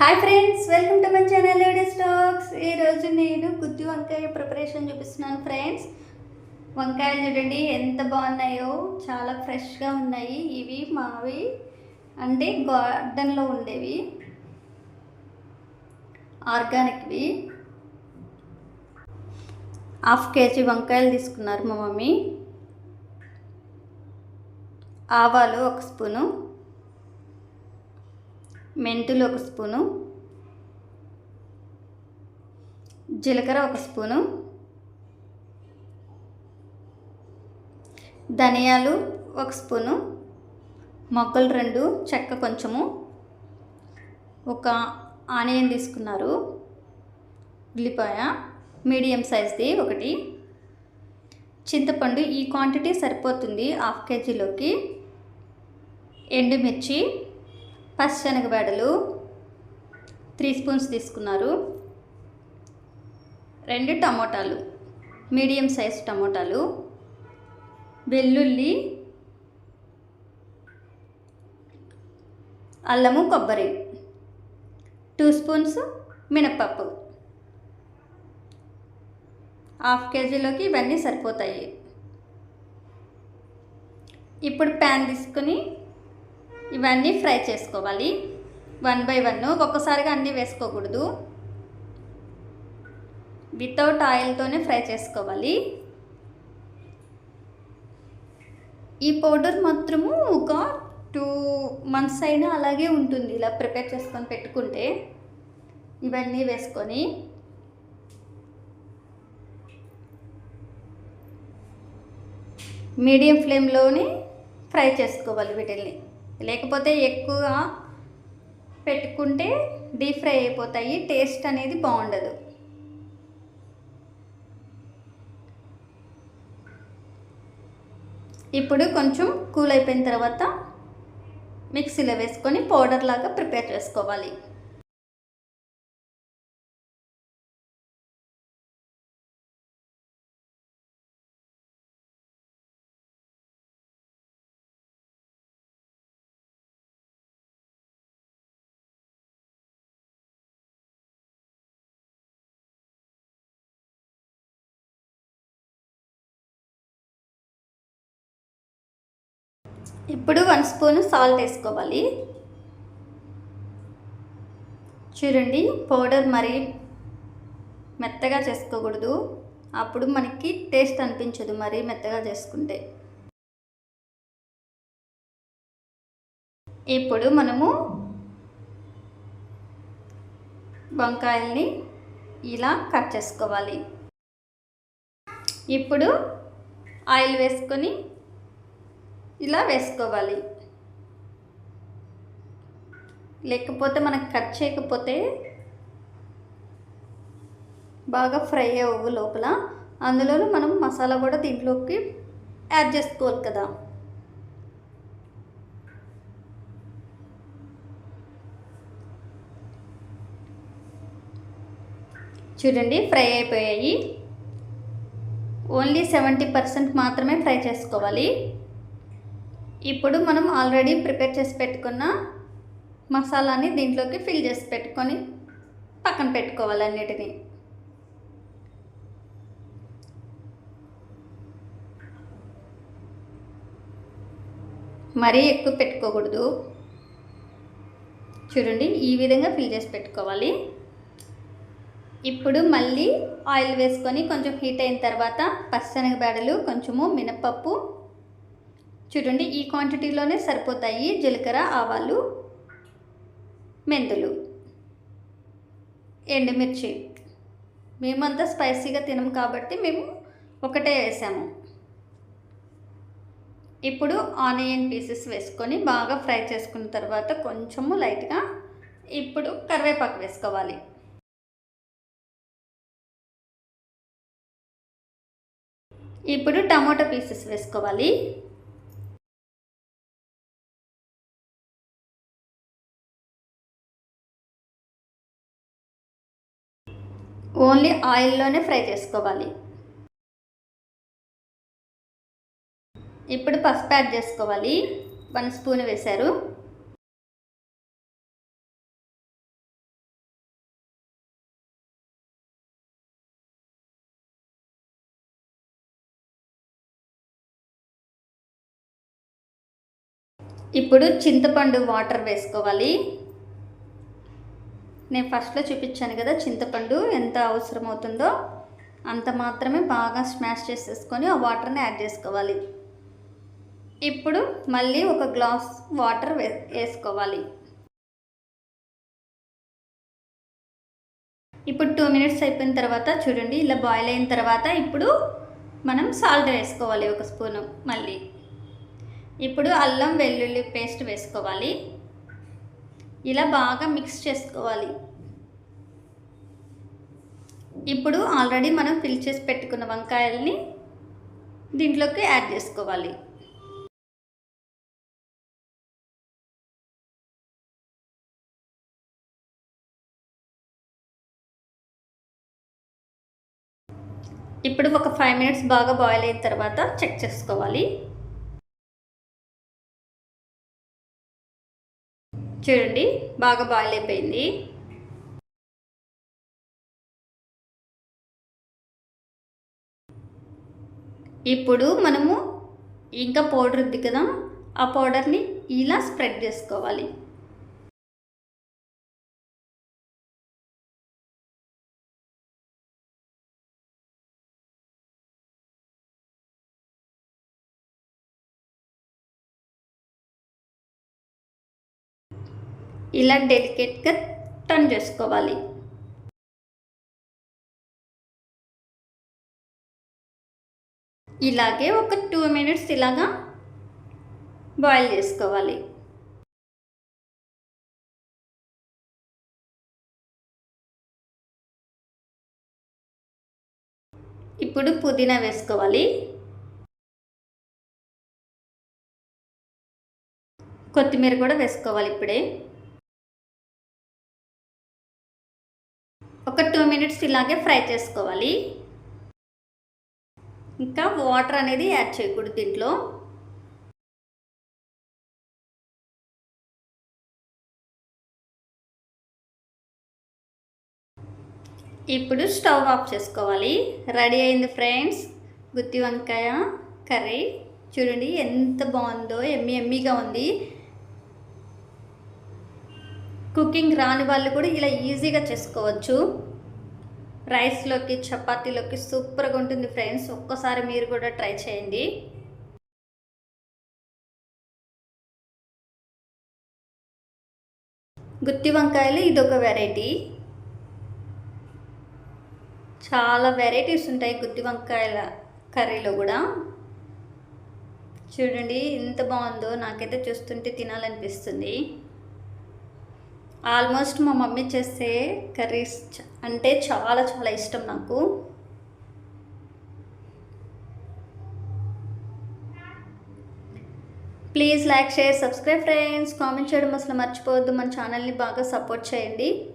Hi friends welcome to my channel lady stocks ఈరోజు నేను గుత్తి వంకాయ ప్రిపరేషన్ చూపిస్తున్నాను ఫ్రెండ్స్ వంకాయలు చూడండి ఎంత బాగున్నాయో చాలా ఫ్రెష్గా ఉన్నాయి. ఇవి మావి అంటే గార్డెన్లో ఉండేవి. ఆర్గానిక్వి హాఫ్ కేజీ వంకాయలు తీసుకున్నారు మా మమ్మీ. ఆవాలు ఒక స్పూను. మెంతులు ఒక స్పూను. జీలకర్ర ఒక స్పూను. ధనియాలు ఒక స్పూను. మొగ్గలు రెండు చెక్క కొంచెము. ఒక ఆనియన్ తీసుకున్నారు. ఉల్లిపాయ మీడియం సైజ్ది ఒకటి. చింతపండు ఈ క్వాంటిటీ సరిపోతుంది హాఫ్ కేజీలోకి. ఎండుమిర్చి పచ్చిశనగబెడలు త్రీ స్పూన్స్ తీసుకున్నారు. రెండు టమోటాలు మీడియం సైజ్ టమోటాలు వెల్లుల్లి అల్లము కొబ్బరి టూ స్పూన్స్ మినప్పప్పు. హాఫ్ కేజీలోకి ఇవన్నీ సరిపోతాయి. ఇప్పుడు ప్యాన్ తీసుకుని ఇవన్నీ ఫ్రై చేసుకోవాలి. వన్ బై వన్ ఒక్కసారిగా అన్నీ వేసుకోకూడదు. వితౌట్ ఆయిల్తోనే ఫ్రై చేసుకోవాలి. ఈ పౌడర్ మాత్రము ఒక టూ మంత్స్ అయినా అలాగే ఉంటుంది ఇలా ప్రిపేర్ చేసుకొని పెట్టుకుంటే. ఇవన్నీ వేసుకొని. మీడియం ఫ్లేమ్లోనే ఫ్రై చేసుకోవాలి వీటిల్ని. లేకపోతే ఎక్కువ పెట్టుకుంటే డీప్ ఫ్రై అయిపోతాయి టేస్ట్ అనేది బాగుండదు. ఇప్పుడు కొంచెం కూల్ అయిపోయిన తర్వాత మిక్సీలో వేసుకొని పౌడర్ లాగా ప్రిపేర్ చేసుకోవాలి. ఇప్పుడు వన్ స్పూన్ సాల్ట్ వేసుకోవాలి. చూడండి పౌడర్ మరి మెత్తగా చేసుకోకూడదు. అప్పుడు మనకి టేస్ట్ అనిపించదు మరీ మెత్తగా చేసుకుంటే. ఇప్పుడు మనము వంకాయల్ని ఇలా కట్ చేసుకోవాలి. ఇప్పుడు ఆయిల్ వేసుకొని ఇలా వేసుకోవాలి. లేకపోతే మనకు కట్ చేయకపోతే బాగా ఫ్రై అవ్వు లోపల. అందులోనూ మనం మసాలా కూడా దీంట్లోకి యాడ్ చేసుకోవాలి కదా. చూడండి ఫ్రై అయిపోయాయి. ఓన్లీ సెవెంటీ పర్సెంట్ మాత్రమే ఫ్రై చేసుకోవాలి. ఇప్పుడు మనం ఆల్రెడీ ప్రిపేర్ చేసి పెట్టుకున్న మసాలాని దీంట్లోకి ఫిల్ చేసి పెట్టుకొని పక్కన పెట్టుకోవాలి అన్నిటినీ. మరీ ఎక్కువ పెట్టుకోకూడదు. చూడండి ఈ విధంగా ఫిల్ చేసి పెట్టుకోవాలి. ఇప్పుడు మళ్ళీ ఆయిల్ వేసుకొని కొంచెం హీట్ అయిన తర్వాత పచ్చనగబేడలు కొంచెము మినపప్పు చూడండి ఈ క్వాంటిటీలోనే సరిపోతాయి జీలకర్ర ఆవాలు మెంతులు ఎండుమిర్చి మేమంతా స్పైసీగా తినం కాబట్టి మేము ఒకటే వేసాము. ఇప్పుడు ఆనియన్ పీసెస్ వేసుకొని బాగా ఫ్రై చేసుకున్న తర్వాత కొంచెము లైట్గా ఇప్పుడు కరివేపాకు వేసుకోవాలి. ఇప్పుడు టమాటో పీసెస్ వేసుకోవాలి. ఓన్లీ ఆయిల్లోనే ఫ్రై చేసుకోవాలి. ఇప్పుడు పసుపు యాడ్ చేసుకోవాలి. వన్ స్పూన్ వేశారు. ఇప్పుడు చింతపండు వాటర్ వేసుకోవాలి. నేను ఫస్ట్లో చూపించాను కదా చింతపండు ఎంత అవసరం అవుతుందో అంత మాత్రమే బాగా స్మాష్ చేసేసుకొని ఆ వాటర్ని యాడ్ చేసుకోవాలి. ఇప్పుడు మళ్ళీ ఒక గ్లాస్ వాటర్ వే వేసుకోవాలి. ఇప్పుడు టూ మినిట్స్ అయిపోయిన తర్వాత చూడండి ఇలా బాయిల్ అయిన తర్వాత ఇప్పుడు మనం సాల్ట్ వేసుకోవాలి ఒక స్పూను మళ్ళీ. ఇప్పుడు అల్లం వెల్లుల్లి పేస్ట్ వేసుకోవాలి. ఇలా బాగా మిక్స్ చేసుకోవాలి. ఇప్పుడు ఆల్రెడీ మనం ఫిల్ చేసి పెట్టుకున్న వంకాయల్ని దీంట్లోకి యాడ్ చేసుకోవాలి. ఇప్పుడు ఒక ఫైవ్ మినిట్స్ బాగా బాయిల్ అయిన తర్వాత చెక్ చేసుకోవాలి. చూడండి బాగా బాయిల్ అయిపోయింది. ఇప్పుడు మనము ఇంకా పౌడర్ ఉంది కదా ఆ పౌడర్ని ఇలా స్ప్రెడ్ చేసుకోవాలి. ఇలా డెలికేట్గా టర్న్ చేసుకోవాలి. ఇలాగే ఒక టూ మినిట్స్ ఇలాగా బాయిల్ చేసుకోవాలి. ఇప్పుడు పుదీనా వేసుకోవాలి. కొత్తిమీర కూడా వేసుకోవాలి ఇప్పుడే. ఒక టూ మినిట్స్ ఇలాగే ఫ్రై చేసుకోవాలి. ఇంకా వాటర్ అనేది యాడ్ చేయకూడదు దీంట్లో. ఇప్పుడు స్టవ్ ఆఫ్ చేసుకోవాలి. రెడీ అయింది ఫ్రెండ్స్. గుత్తి వంకాయ కర్రీ. చూడండి ఎంత బాగుందో ఎమ్మి ఎమ్మిగా ఉంది. కుకింగ్ రాని వాళ్ళు కూడా ఇలా ఈజీగా చేసుకోవచ్చు. రైస్లోకి చపాతీలోకి సూపర్గా ఉంటుంది ఫ్రెండ్స్. ఒక్కసారి మీరు కూడా ట్రై చేయండి. గుత్తి వంకాయలు ఇదొక వెరైటీ. చాలా వెరైటీస్ ఉంటాయి గుత్తి వంకాయల కర్రీలో కూడా. చూడండి ఎంత బాగుందో నాకైతే చూస్తుంటే తినాలనిపిస్తుంది. ఆల్మోస్ట్ మా మమ్మీ చేసే కర్రీస్ అంటే చాలా చాలా ఇష్టం నాకు. Please like share subscribe friends. Comment చేయడం అసలు మర్చిపోవద్దు. మన ఛానల్ని బాగా సపోర్ట్ చేయండి.